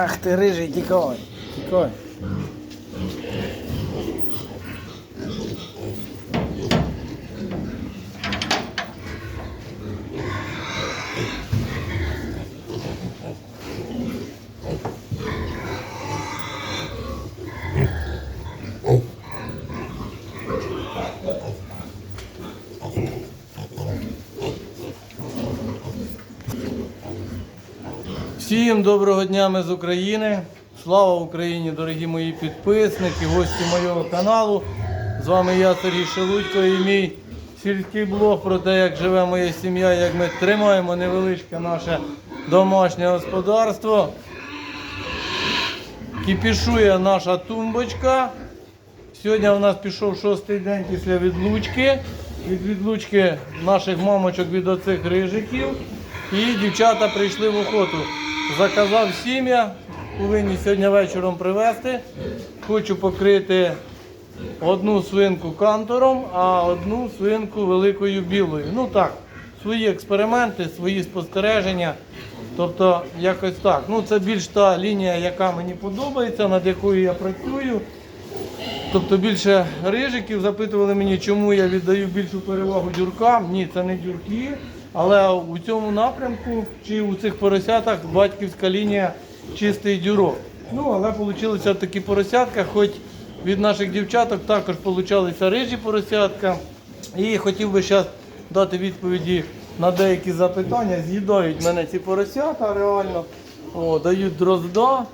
Ах ти рижий, тікай, тікай. Всім доброго дня ми з України. Слава Україні, дорогі мої підписники, гості моєго каналу. З вами я, Сергій Шелудько, і мій сільський блог про те, як живе моя сім'я, як ми тримаємо невеличке наше домашнє господарство. Кіпішує наша тумбочка. Сьогодні у нас пішов шостий день після відлучки. Від відлучки наших мамочок від оцих рижиків. І дівчата прийшли в охоту. Заказав сім'я, повинні сьогодні вечором привезти. Хочу покрити одну свинку кантором, а одну свинку великою білою. Ну так, свої експерименти, свої спостереження. Тобто, якось так. Ну, це більш та лінія, яка мені подобається, над якою я працюю. Тобто більше рижиків запитували мені, чому я віддаю більшу перевагу дюркам. Ні, це не дюрки. Але у цьому напрямку чи у цих поросятах батьківська лінія чистий дюрок. Ну, але вийшли такі поросятка, хоч від наших дівчаток також получалися рижі поросятка. І хотів би зараз дати відповіді на деякі запитання. З'їдають мене ці поросята реально, О, дають дрозда.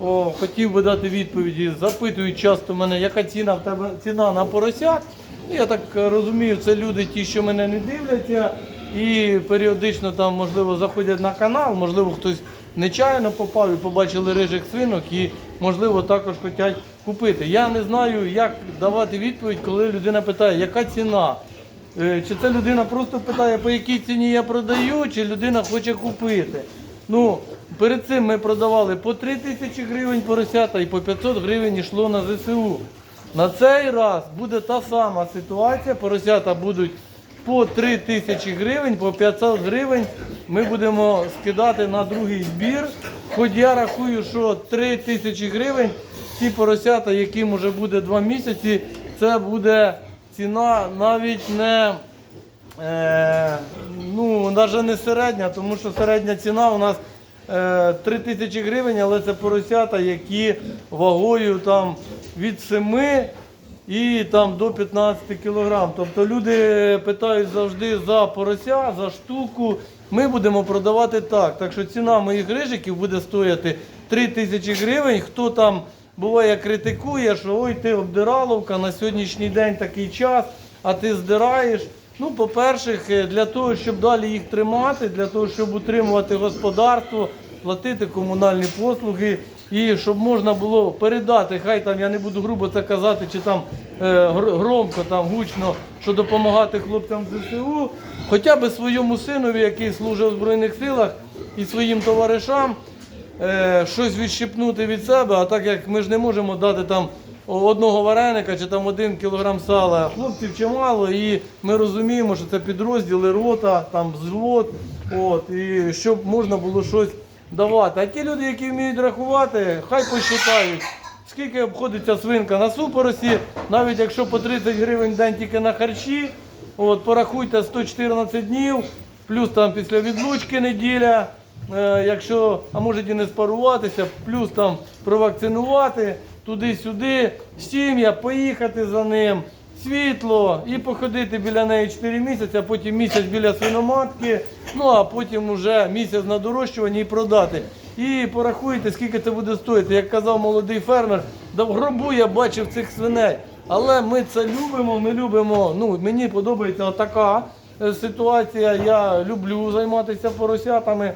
О, хотів би дати відповіді. Запитують часто мене, яка ціна в тебе ціна на поросят. Я так розумію, це люди, ті, що мене не дивляться, і періодично там, можливо, заходять на канал, можливо, хтось нечаянно попав і побачили рижих свинок і, можливо, також хочуть купити. Я не знаю, як давати відповідь, коли людина питає, яка ціна. Е, Чи це людина просто питає, по якій ціні я продаю, чи людина хоче купити. Ну, перед цим ми продавали по 3 тисячі гривень поросята і по 500 гривень йшло на ЗСУ. На цей раз буде та сама ситуація. Поросята будуть по 3 тисячі гривень, по 500 гривень ми будемо скидати на другий збір. Хоч я рахую, що 3 тисячі гривень ці поросята, яким вже буде 2 місяці, це буде ціна навіть не Е, ну, навіть не середня, тому що середня ціна у нас е, 3 тисячі гривень, але це поросята, які вагою там від 7 і там до 15 кілограм. Тобто люди питають завжди за порося, за штуку. Ми будемо продавати так. Так що ціна моїх рижиків буде стояти 3 тисячі гривень. Хто там буває критикує, що ой, ти обдираловка, на сьогоднішній день такий час, а ти здираєш. Ну, по-перше, е, для того, щоб далі їх тримати, для того, щоб утримувати господарство, платити комунальні послуги і щоб можна було передати, хай там я не буду грубо це казати, чи там е, громко, там гучно, що допомагати хлопцям з ЗСУ, хоча б своєму синові, який служить у Збройних силах, і своїм товаришам е, щось відщипнути від себе, а так як ми ж не можемо дати там одного вареника чи там один кілограм сала. Хлопців чимало, і ми розуміємо, що це підрозділи рота, там взвод, от, і щоб можна було щось давати. А ті люди, які вміють рахувати, хай посчитають. Скільки обходиться свинка на супоросі, навіть якщо по 30 гривень день тільки на харчі, от, порахуйте 114 днів, плюс там після відлучки неділя, Е, якщо, а може і не спаруватися, плюс там провакцинувати туди-сюди, сім'я, поїхати за ним, світло і походити біля неї 4 місяці, а потім місяць біля свиноматки, ну а потім вже місяць на дорощуванні і продати. І порахуйте, скільки це буде стоїти. Як казав молодий фермер, да в гробу я бачив цих свиней. Але ми це любимо, ми любимо. Ну, мені подобається така е, ситуація. Я люблю займатися поросятами.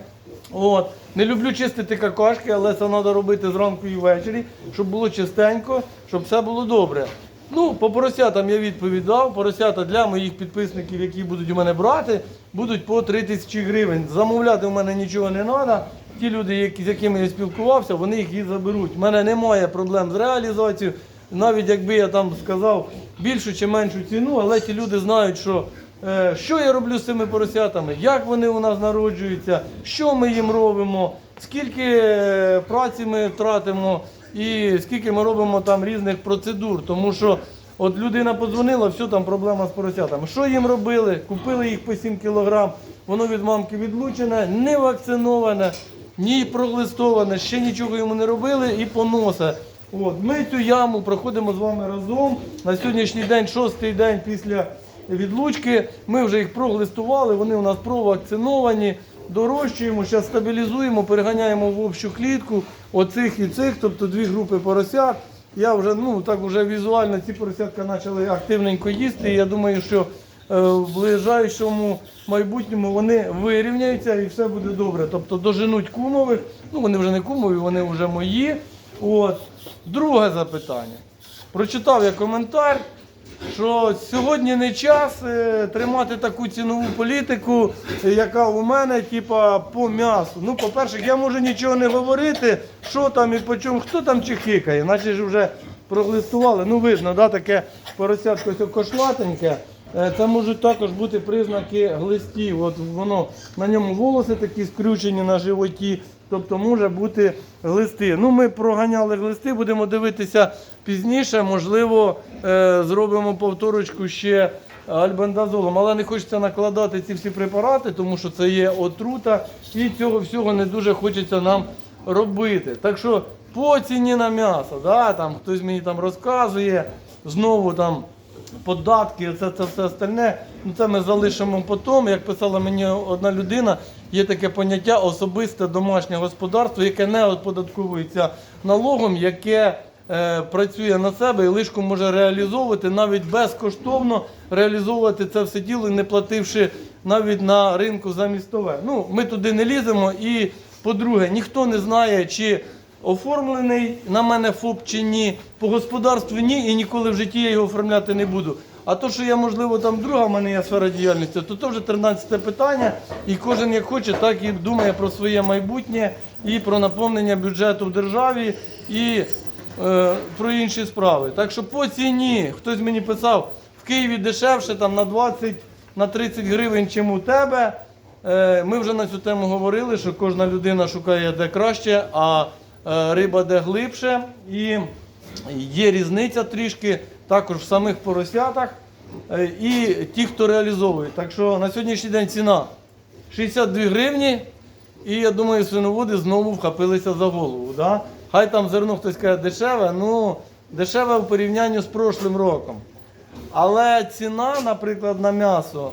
От. Не люблю чистити какашки, але це треба робити зранку і ввечері, щоб було чистенько, щоб все було добре. Ну, по поросятам я відповідав. Поросята для моїх підписників, які будуть у мене брати, будуть по 3 тисячі гривень. Замовляти в мене нічого не треба. Ті люди, які, з якими я спілкувався, вони їх і заберуть. У мене немає проблем з реалізацією. Навіть якби я там сказав більшу чи меншу ціну, але ті люди знають, що Е, Що я роблю з цими поросятами? Як вони у нас народжуються? Що ми їм робимо? скільки е, праці ми тратимо і скільки ми робимо там різних процедур. Тому що от людина подзвонила, все там проблема з поросятами. Що їм робили? Купили їх по 7 кілограм, воно від мамки відлучене, не вакциноване, ні проглистоване, ще нічого йому не робили і поноса. От, ми цю яму проходимо з вами разом. На сьогоднішній день, шостий день після відлучки. Ми вже їх проглистували, вони у нас провакциновані. Дорощуємо, зараз стабілізуємо, переганяємо в общу клітку оцих і цих, тобто дві групи поросят. Я вже ну так вже візуально ці поросятка почали активненько їсти. І я думаю, що е, в ближайшому майбутньому вони вирівняються і все буде добре. Тобто доженуть кумових, ну вони вже не кумові, вони вже мої. От. Друге запитання. Прочитав я коментар, що сьогодні не час е, тримати таку цінову політику, яка у мене, типа, по м'ясу. Ну, по-перше, я можу нічого не говорити, що там і по чому, хто там чихикає, наче ж вже проглистували. Ну, видно, да, таке поросятко кошлатеньке. Е, Це можуть також бути признаки глистів. От воно на ньому волоси такі скрючені на животі. Тобто може бути глисти. Ну, ми проганяли глисти, будемо дивитися пізніше. Можливо, е, зробимо повторочку ще альбендазолом. Але не хочеться накладати ці всі препарати, тому що це є отрута, і цього всього не дуже хочеться нам робити. Так що по ціні на м'ясо, да, там хтось мені там розказує, знову там податки, це, це все остальне. Ну це ми залишимо потім. Як писала мені одна людина, є таке поняття особисте домашнє господарство, яке не оподатковується налогом, яке е, працює на себе і лишку може реалізовувати навіть безкоштовно реалізовувати це все діло, не плативши навіть на ринку замістове. Ну, ми туди не ліземо. І по-друге, ніхто не знає, чи оформлений на мене ФОП чи ні. По господарству ні, і ніколи в житті я його оформляти не буду. А то, що я, можливо, там друга в мене є сфера діяльності, то це вже 13 питання. І кожен як хоче, так і думає про своє майбутнє і про наповнення бюджету в державі і е, про інші справи. Так що по ціні, хтось мені писав, в Києві дешевше там на 20, на 30 гривень, чим у тебе. Е, Ми вже на цю тему говорили, що кожна людина шукає де краще, а риба де глибше. І є різниця трішки також в самих поросятах е, і ті, хто реалізовує. Так що на сьогоднішній день ціна 62 гривні. І я думаю, свиноводи знову вхопилися за голову. Да? Хай там зерно хтось каже дешеве, ну дешеве в порівнянні з прошлим роком. Але ціна, наприклад, на м'ясо.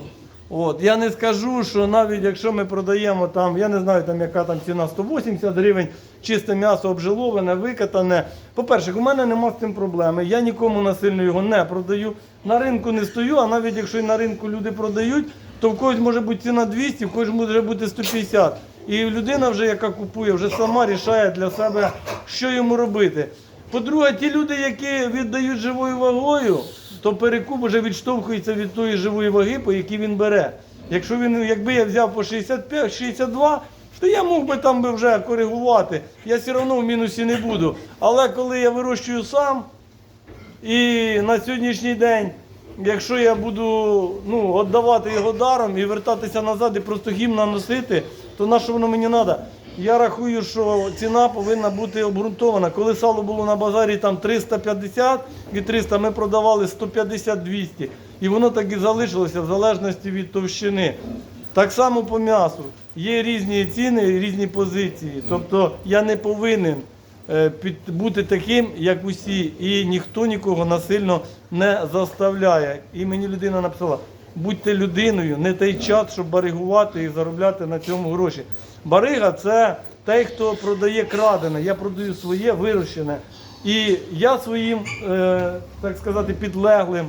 От, я не скажу, що навіть якщо ми продаємо там, я не знаю, там яка там ціна 180 гривень, чисте м'ясо обжиловане, викатане. По-перше, у мене нема з цим проблеми. Я нікому насильно його не продаю. На ринку не стою, а навіть якщо і на ринку люди продають, то в когось може бути ціна 200, в когось може бути 150. І людина, вже, яка купує, вже сама рішає для себе, що йому робити. По-друге, ті люди, які віддають живою вагою, то перекуп вже відштовхується від тої живої ваги, по якій він бере. Якщо він, якби я взяв по 65, 62, то я мог би там би вже коригувати. Я все одно в мінусі не буду. Але коли я вирощую сам, і на сьогоднішній день, якщо я буду ну, віддавати його даром і вертатися назад і просто гімна носити, то на що воно мені треба? Я рахую, що ціна повинна бути обґрунтована. Коли сало було на базарі там 350 і 300, ми продавали 150-200. І воно так і залишилося в залежності від товщини. Так само по м'ясу. Є різні ціни різні позиції. Тобто я не повинен е, бути таким, як усі, і ніхто нікого насильно не заставляє. І мені людина написала: будьте людиною, не той час, щоб баригувати і заробляти на цьому гроші. Барига це той, хто продає крадене. Я продаю своє вирощене. І я своїм, е, так сказати, підлеглим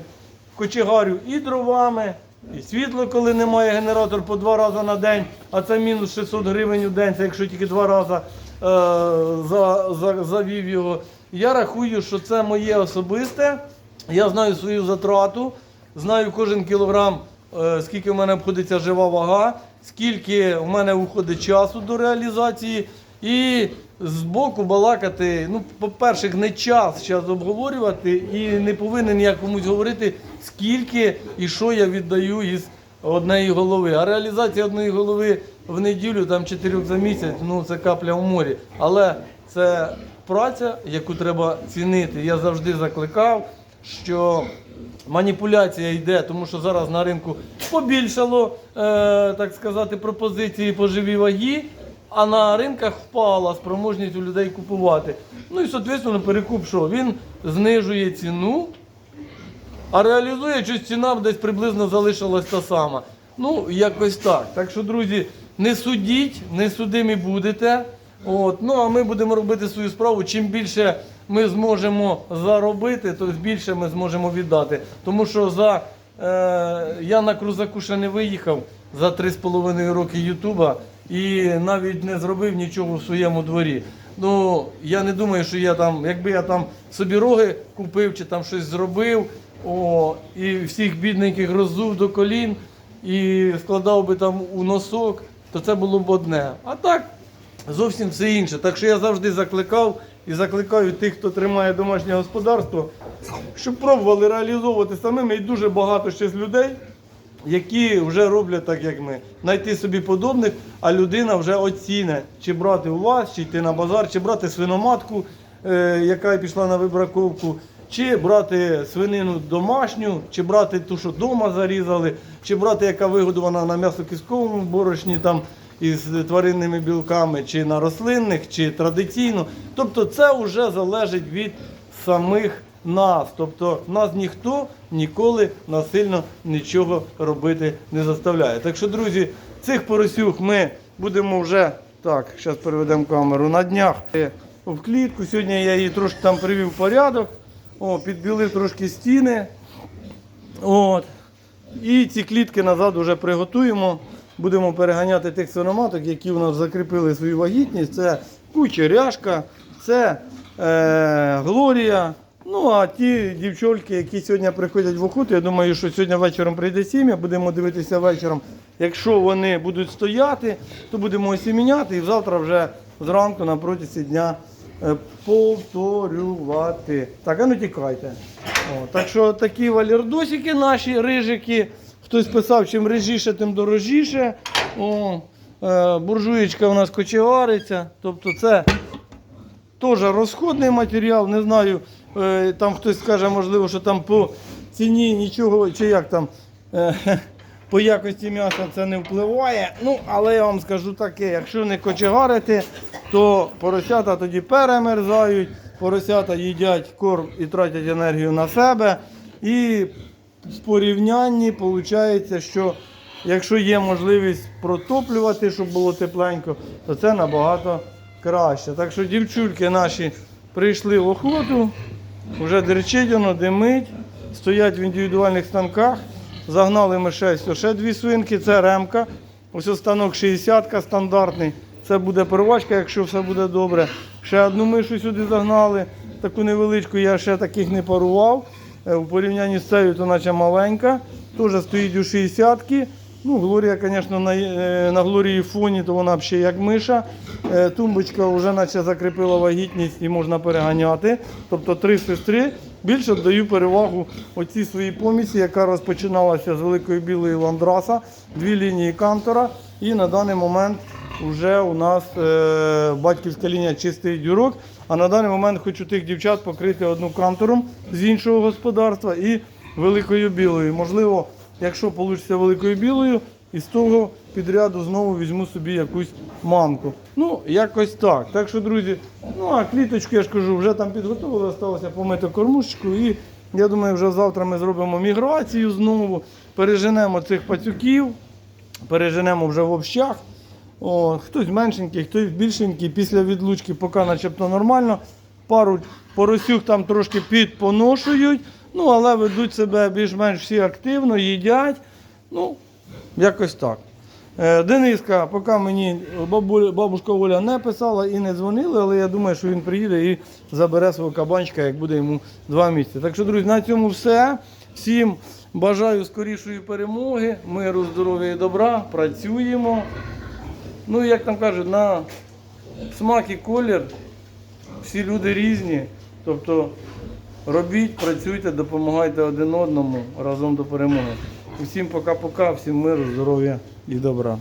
кочегарю і дровами, і світло, коли немає генератор по два рази на день, а це мінус 600 гривень у день, це якщо тільки два рази е, за, за, завів його. Я рахую, що це моє особисте. Я знаю свою затрату, знаю кожен кілограм, е, скільки в мене обходиться жива вага, скільки в мене уходить часу до реалізації. І з боку балакати, ну, по-перше, не час зараз обговорювати, і не повинен я комусь говорити, скільки і що я віддаю із однієї голови. А реалізація однієї голови в неділю, там чотирьох за місяць, ну це капля в морі. Але це праця, яку треба цінити. Я завжди закликав, що маніпуляція йде, тому що зараз на ринку побільшало, е, так сказати, пропозиції по живій вагі, а на ринках впала спроможність у людей купувати. Ну і, соответственно, перекуп що? Він знижує ціну, а реалізує, що ціна десь приблизно залишилась та сама. Ну, якось так. Так що, друзі, не судіть, не судимі будете. От. Ну, а ми будемо робити свою справу. Чим більше ми зможемо заробити, то більше ми зможемо віддати. Тому що за, е, я на крузаку ще не виїхав за 3,5 роки Ютуба і навіть не зробив нічого в своєму дворі. Ну, я не думаю, що я там, якби я там собі роги купив чи там щось зробив, о, і всіх бідненьких роззув до колін і складав би там у носок, то це було б одне. А так, зовсім все інше. Так що я завжди закликав і закликаю тих, хто тримає домашнє господарство, щоб пробували реалізовувати самими. І дуже багато ще людей, які вже роблять так, як ми. Знайти собі подобних, а людина вже оціне, чи брати у вас, чи йти на базар, чи брати свиноматку, е, яка пішла на вибраковку, чи брати свинину домашню, чи брати ту, що вдома зарізали, чи брати, яка вигодована на м'ясокисковому борошні там із тваринними білками, чи на рослинних, чи традиційно. Тобто це вже залежить від самих нас. Тобто нас ніхто ніколи насильно нічого робити не заставляє. Так що, друзі, цих поросюх ми будемо вже так, зараз переведемо камеру на днях в клітку. Сьогодні я її трошки там привів порядок. О, підбілив трошки стіни. От. І ці клітки назад вже приготуємо. Будемо переганяти тих свиноматок, які у нас закріпили свою вагітність. Це кучеряшка, це е, Глорія. Ну а ті дівчонки, які сьогодні приходять в охоту, я думаю, що сьогодні вечором прийде сім'я, будемо дивитися вечором. Якщо вони будуть стояти, то будемо осіміняти і завтра вже зранку на протязі дня е, повторювати. Так, а ну тікайте. О, так що такі валірдосики наші рижики. Хтось писав, чим рижіше, тим дорожіше. О, е, буржуєчка у нас кочевариться. Тобто це теж розходний матеріал. Не знаю, е, там хтось скаже, можливо, що там по ціні нічого, чи як там. е, По якості м'яса це не впливає. Ну, але я вам скажу таке, якщо не кочегарити, то поросята тоді перемерзають, поросята їдять корм і тратять енергію на себе. І в порівнянні виходить, що якщо є можливість протоплювати, щоб було тепленько, то це набагато краще. Так що дівчульки наші прийшли в охоту, вже дерчить воно, димить, стоять в індивідуальних станках. Загнали ми ще, ще дві свинки, це ремка. Ось станок 60 стандартний. Це буде первачка, якщо все буде добре. Ще одну мишу сюди загнали, таку невеличку, я ще таких не парував. Е, У порівнянні з цією, то наче маленька. Теж стоїть у 60 Ну, Глорія, звісно, на, е, на Глорії фоні, то вона ще як миша. Е, Тумбочка вже наче закріпила вагітність і можна переганяти. Тобто три сестри. Більше даю перевагу оцій своїй помісі, яка розпочиналася з великої білої ландраса, дві лінії кантора. І на даний момент вже у нас батьківська лінія чистий дюрок. А на даний момент хочу тих дівчат покрити одну кантором з іншого господарства і великою білою. Можливо, якщо вийде великою білою, із того підряду знову візьму собі якусь мамку. Ну, якось так. Так що, друзі, ну а кліточку, я ж кажу, вже там підготували, залишилося помити кормушечку. І я думаю, вже завтра ми зробимо міграцію знову, переженемо цих пацюків, переженемо вже в общах. О, хтось меншенький, хтось більшенький. Після відлучки поки начебто нормально. Пару поросюк там трошки підпоношують, ну але ведуть себе більш-менш всі активно, їдять. Ну, якось так. Е, Дениска, поки мені бабуля, бабушка Оля не писала і не дзвонили, але я думаю, що він приїде і забере свого кабанчика, як буде йому два місяці. Так що, друзі, на цьому все. Всім бажаю скорішої перемоги, миру, здоров'я і добра. Працюємо. Ну, як там кажуть, на смак і колір всі люди різні. Тобто робіть, працюйте, допомагайте один одному разом до перемоги. Усім пока-пока, всім миру, здоров'я і добра.